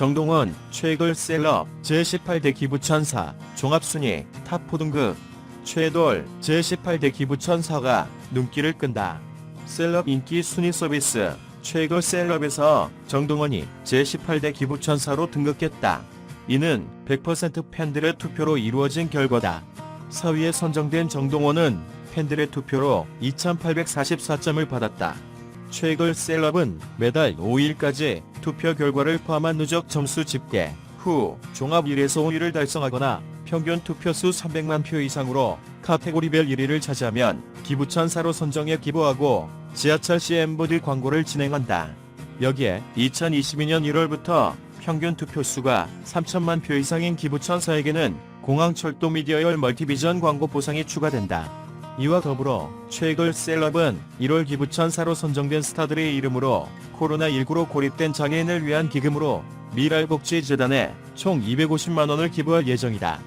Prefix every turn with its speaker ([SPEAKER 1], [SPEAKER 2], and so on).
[SPEAKER 1] 정동원, 최글 셀럽, 제18대 기부천사, 종합순위, 탑4 등급, 최돌, 제18대 기부천사가 눈길을 끈다. 셀럽 인기 순위 서비스, 최글 셀럽에서 정동원이 제18대 기부천사로 등극했다. 이는 100% 팬들의 투표로 이루어진 결과다. 4위에 선정된 정동원은 팬들의 투표로 2844점을 받았다. 최글 셀럽은 매달 5일까지 투표 결과를 포함한 누적 점수 집계 후 종합 1에서 5위를 달성하거나 평균 투표수 300만 표 이상으로 카테고리별 1위를 차지하면 기부천사로 선정해 기부하고 지하철 CM보드 광고를 진행한다. 여기에 2022년 1월부터 평균 투표수가 3천만 표 이상인 기부천사에게는 공항철도 미디어열 멀티비전 광고 보상이 추가된다. 이와 더불어 최글 셀럽은 1월 기부천사로 선정된 스타들의 이름으로 코로나19로 고립된 장애인을 위한 기금으로 미랄복지재단에 총 250만원을 기부할 예정이다.